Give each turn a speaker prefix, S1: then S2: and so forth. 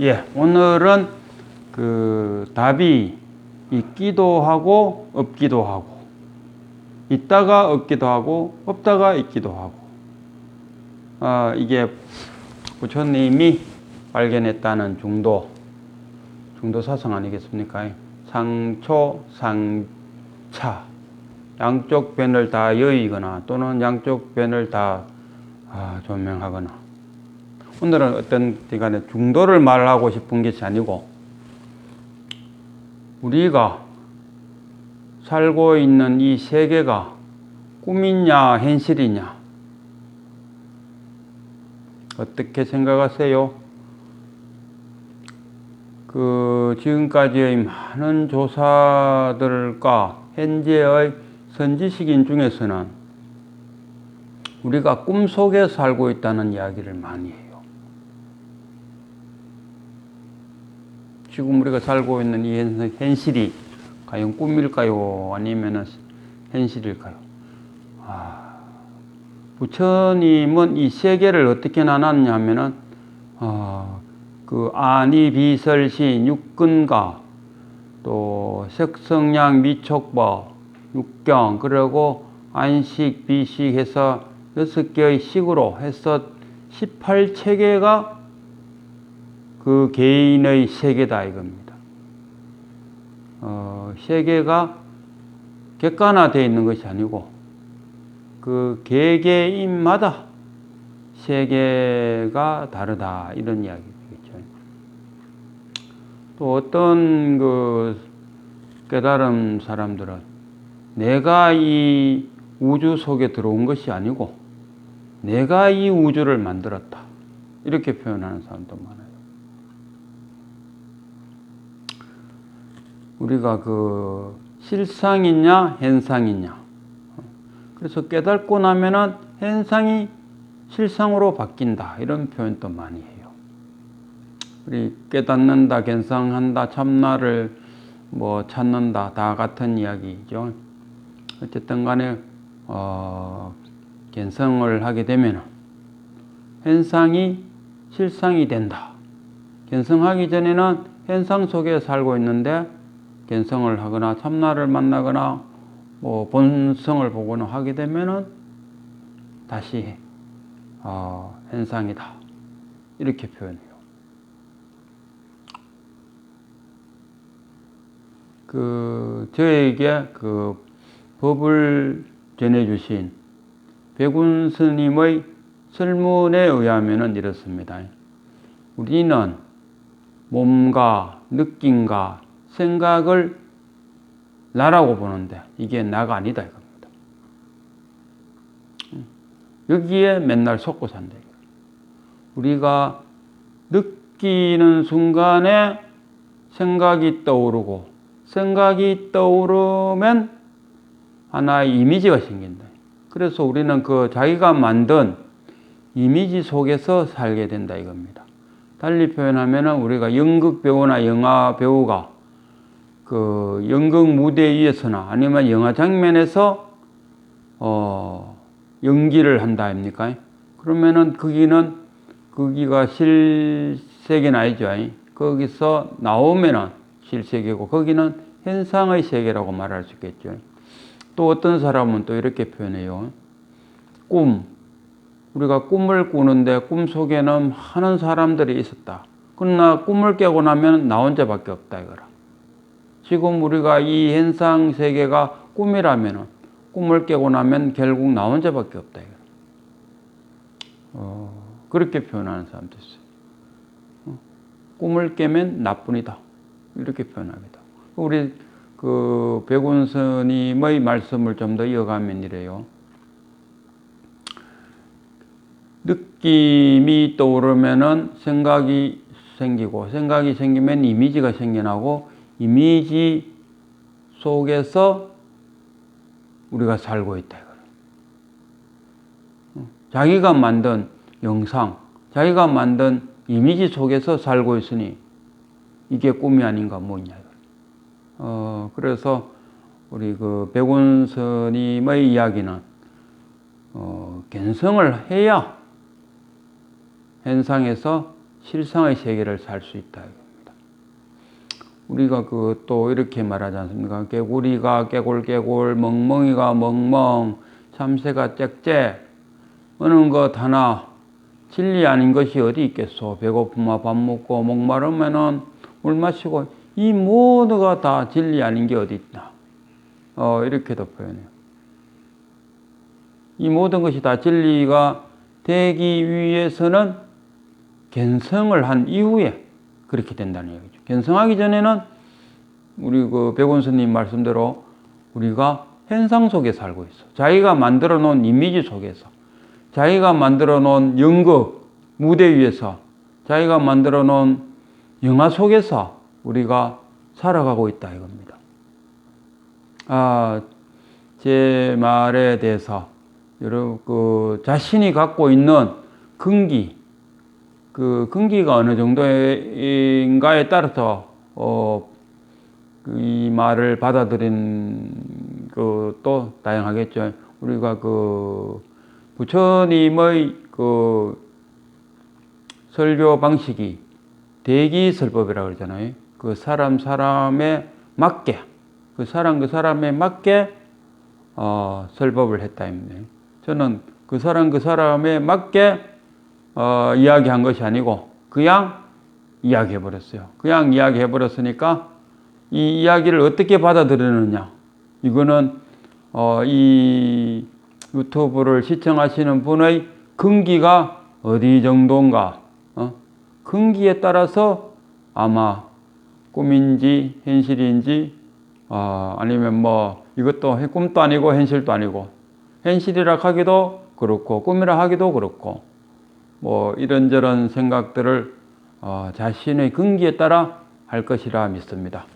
S1: 예, 오늘은 그 답이 있기도 하고 없기도 하고 있다가 없기도 하고 없다가 있기도 하고. 아 이게 부처님이 발견했다는 중도 중도 사상 아니겠습니까? 상초 상차. 양쪽 변을 다 여의거나 또는 양쪽 변을 다 아, 조명하거나 오늘은 어떤 시간에 중도를 말하고 싶은 것이 아니고 우리가 살고 있는 이 세계가 꿈이냐 현실이냐 어떻게 생각하세요? 그 지금까지의 많은 조사들과 현재의 선지식인 중에서는 우리가 꿈속에 살고 있다는 이야기를 많이 해요. 지금 우리가 살고 있는 이 현- 현실이 과연 꿈일까요? 아니면 현실일까요? 아, 부처님은 이 세계를 어떻게 나눴냐 하면은, 어, 그 아니 비설신 육근가 또 색성량 미촉법 육경 그리고 안식 비식 해서 여섯 개의 식으로 해서 18체계가 그 개인의 세계다 이겁니다. 어, 세계가 객관화되어 있는 것이 아니고 그 개개인마다 세계가 다르다 이런 이야기겠죠. 또 어떤 그 깨달은 사람들은 내가 이 우주 속에 들어온 것이 아니고 내가 이 우주를 만들었다 이렇게 표현하는 사람도 많아요. 우리가 그 실상이냐 현상이냐 그래서 깨닫고 나면은 현상이 실상으로 바뀐다 이런 표현도 많이 해요. 우리 깨닫는다, 견상한다, 참나를 뭐 찾는다 다 같은 이야기죠. 어쨌든 간에 어, 견성을 하게 되면 현상이 실상이 된다. 견성하기 전에는 현상 속에 살고 있는데 견성을 하거나 참나를 만나거나 뭐 본성을 보거나 하게 되면은 다시 어, 현상이다 이렇게 표현해요. 그 저에게 그 법을 전해주신 백운 스님의 설문에 의하면은 이렇습니다. 우리는 몸과 느낌과 생각을 나라고 보는데 이게 나가 아니다 이겁니다. 여기에 맨날 속고 산다. 우리가 느끼는 순간에 생각이 떠오르고 생각이 떠오르면 하나의 이미지가 생긴다. 그래서 우리는 그 자기가 만든 이미지 속에서 살게 된다 이겁니다. 달리 표현하면은 우리가 연극 배우나 영화 배우가 그 연극 무대 위에서나 아니면 영화 장면에서 어 연기를 한다 아닙니까? 그러면은 거기는 거기가 실세계는 아니죠. 거기서 나오면은 실세계고 거기는 현상의 세계라고 말할 수 있겠죠. 또 어떤 사람은 또 이렇게 표현해요. 꿈. 우리가 꿈을 꾸는데 꿈 속에는 많은 사람들이 있었다. 그러나 꿈을 깨고 나면 나 혼자밖에 없다 이거라. 지금 우리가 이 현상 세계가 꿈이라면 꿈을 깨고 나면 결국 나 혼자밖에 없다. 어, 그렇게 표현하는 사람도 있어요. 어, 꿈을 깨면 나뿐이다. 이렇게 표현합니다. 우리 그 백운 스님의 말씀을 좀 더 이어가면 이래요. 느낌이 떠오르면은 생각이 생기고 생각이 생기면 이미지가 생겨나고 이미지 속에서 우리가 살고 있다. 자기가 만든 영상, 자기가 만든 이미지 속에서 살고 있으니 이게 꿈이 아닌가 뭐냐. 어, 그래서 우리 그 백운 스님의 이야기는 어, 견성을 해야 현상에서 실상의 세계를 살 수 있다. 우리가 그 또 이렇게 말하지 않습니까? 깨구리가 깨골깨골, 멍멍이가 멍멍, 참새가 짹짹 어느 것 하나 진리 아닌 것이 어디 있겠소? 배고프면 밥 먹고 목마르면은 물 마시고 이 모두가 다 진리 아닌 게 어디 있나? 어, 이렇게도 표현해요. 이 모든 것이 다 진리가 되기 위해서는 견성을 한 이후에 그렇게 된다는 얘기죠. 견성하기 전에는 우리 그 백원스님 말씀대로 우리가 현상 속에 살고 있어. 자기가 만들어 놓은 이미지 속에서, 자기가 만들어 놓은 연극 무대 위에서, 자기가 만들어 놓은 영화 속에서 우리가 살아가고 있다 이겁니다. 아, 제 말에 대해서 여러분 그 자신이 갖고 있는 근기, 그 근기가 어느 정도인가에 따라서 어, 그이 말을 받아들인 그또 다양하겠죠. 우리가 그 부처님의 그 설교 방식이 대기 설법이라고 그러잖아요. 그 사람 사람에 맞게 그 사람 그 사람에 맞게 어, 설법을 했다 입니다. 저는 그 사람 그 사람에 맞게 어, 이야기한 것이 아니고 그냥 이야기해 버렸어요. 그냥 이야기해 버렸으니까 이 이야기를 어떻게 받아들이느냐 이거는 어, 이 유튜브를 시청하시는 분의 근기가 어디 정도인가 어? 근기에 따라서 아마 꿈인지 현실인지 어, 아니면 뭐 이것도 꿈도 아니고 현실도 아니고 현실이라 하기도 그렇고 꿈이라 하기도 그렇고 뭐 이런저런 생각들을 어, 자신의 근기에 따라 할 것이라 믿습니다.